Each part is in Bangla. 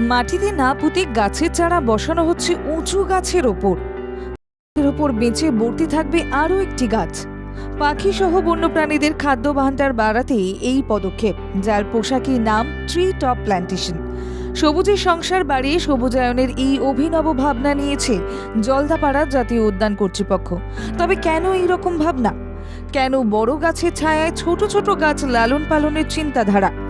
মাটিতে না পুঁতে গাছের চারা বসানো হচ্ছে উঁচু গাছের ওপর। এর ওপর বেঁচে ভর্তি থাকবে আরও একটি গাছ। পাখি সহ বন্যপ্রাণীদের খাদ্য ভাণ্ডার বাড়াতে এই পদক্ষেপ, যার পোশাকি নাম ট্রি টপ প্ল্যান্টেশন সবুজের সংসার বাড়িয়ে সবুজায়নের এই অভিনব ভাবনা নিয়েছে জলদাপাড়া জাতীয় উদ্যান কর্তৃপক্ষ। তবে কেন এই রকম ভাবনা? কেন বড় গাছের ছায়ায় ছোট ছোট গাছ লালন পালনের চিন্তাধারা?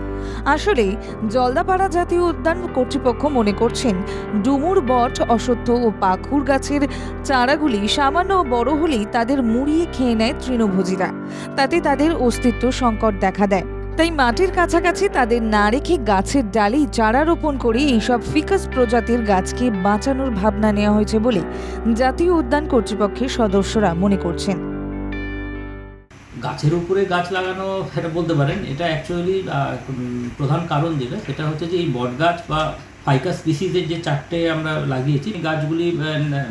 আসলে জলদাপাড়া জাতীয় উদ্যান কর্তৃপক্ষ মনে করছেন, ডুমুর বট অসত্য ও পাখুর গাছের চারাগুলি সামান্য বড় হলেই তাদের মুড়িয়ে খেয়ে নেয় তৃণভোজীরা। তাতে তাদের অস্তিত্ব সংকট দেখা দেয়। তাই মাটির কাছাকাছি তাদের না রেখে গাছের ডালেই চারা রোপণ করে এইসব ফিকাস প্রজাতির গাছকে বাঁচানোর ভাবনা নেওয়া হয়েছে বলে জাতীয় উদ্যান কর্তৃপক্ষের সদস্যরা মনে করছেন। গাছের উপরে গাছ লাগানো সেটা বলতে পারেন, এটা অ্যাকচুয়ালি প্রধান কারণ যেটা, সেটা হচ্ছে যে এই বট গাছ বা ফাইকাস স্পিসিসের যে চারটে আমরা লাগিয়েছি গাছগুলি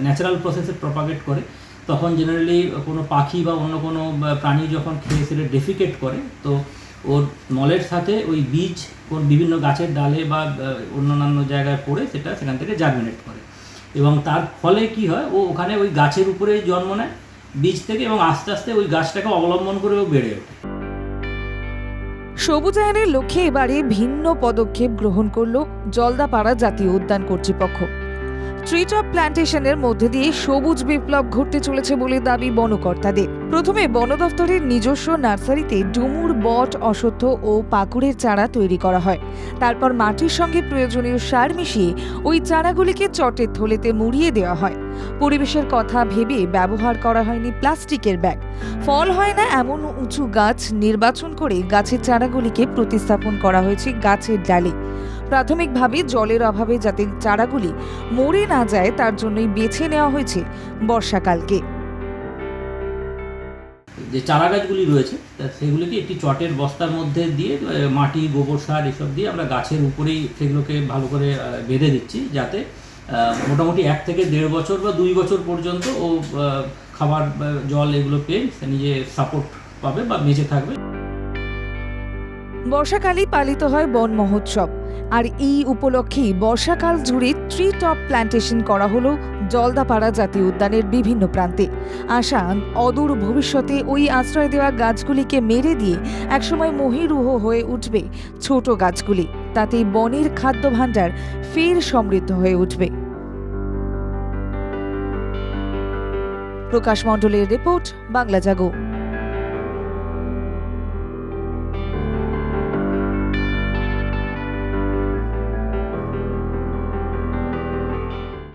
ন্যাচারাল প্রসেসে প্রপাগেট করে। তখন জেনারেলি কোনো পাখি বা অন্য কোনো প্রাণী যখন খেয়ে সেটা ডেফিকেট করে, তো ওর মলের সাথে ওই বীজ কোন বিভিন্ন গাছের ডালে বা অন্যান্য জায়গায় পড়ে সেটা সেখান থেকে জার্মিনেট করে। এবং তার ফলে কি হয়, ও ওখানে ওই গাছের উপরে জন্ম নেয় বীজ থেকে এবং আস্তে আস্তে ওই গাছটাকে অবলম্বন করে ও বেড়ে ওঠে। সবুজায়নের লক্ষ্যে এবারে ভিন্ন পদক্ষেপ গ্রহণ করল জলদাপাড়া জাতীয় উদ্যান কর্তৃপক্ষ। ট্রিট অফ প্ল্যান্টেশনের মধ্যে দিয়ে সবুজ বিপ্লব ঘটতে চলেছে বলে দাবি বনকর্তাদের। প্রথমে বন দফতরের নিজস্ব নার্সারিতে ডুমুর, বট, অশ্বত্থ ও পাকুড়ের চারা তৈরি করা হয়। তারপর মাটির সঙ্গে প্রয়োজনীয় সার মিশিয়ে ওই চারাগুলিকে চটের থলেতে মুড়িয়ে দেওয়া হয়। পরিবেশের কথা ভেবে ব্যবহার করা হয়নি প্লাস্টিকের ব্যাগ। ফল হয় না এমন উঁচু গাছ নির্বাচন করে গাছের চারাগুলিকে প্রতিস্থাপন করা হয়েছে গাছের ডালে। প্রাথমিকভাবে জলের অভাবে যাতে চারাগুলি মরে না যায়, তার জন্যই বেছে নেওয়া হয়েছে বর্ষাকালকে। যে চারা গাছগুলি রয়েছে সেগুলিকে একটি চটের বস্তার মধ্যে দিয়ে মাটি, গোবর সার এসব দিয়ে আমরা গাছের উপরেই সেগুলোকে ভালো করে বেঁধে দিচ্ছি, যাতে মোটামুটি এক থেকে দেড় বছর বা দুই বছর পর্যন্ত ও খাবার জল এগুলো পেয়ে নিজে সাপোর্ট পাবে বা বেঁচে থাকবে। বর্ষাকালেই পালিত হয় বন মহোৎসব। আর এই উপলক্ষে বর্ষাকাল জুড়ে ট্রি টপ প্ল্যান্টেশন করা হলো জলদাপাড়া জাতীয় উদ্যানের বিভিন্ন প্রান্তে। আশা, অদূর ভবিষ্যতে ওই আশ্রয় দেওয়া গাছগুলিকে মেরে দিয়ে একসময় মহিরুহ হয়ে উঠবে ছোট গাছগুলি। তাতে বনের খাদ্য ভাণ্ডার ফের সমৃদ্ধ হয়ে উঠবে। প্রকাশ মণ্ডলের রিপোর্ট বাংলা জাগো।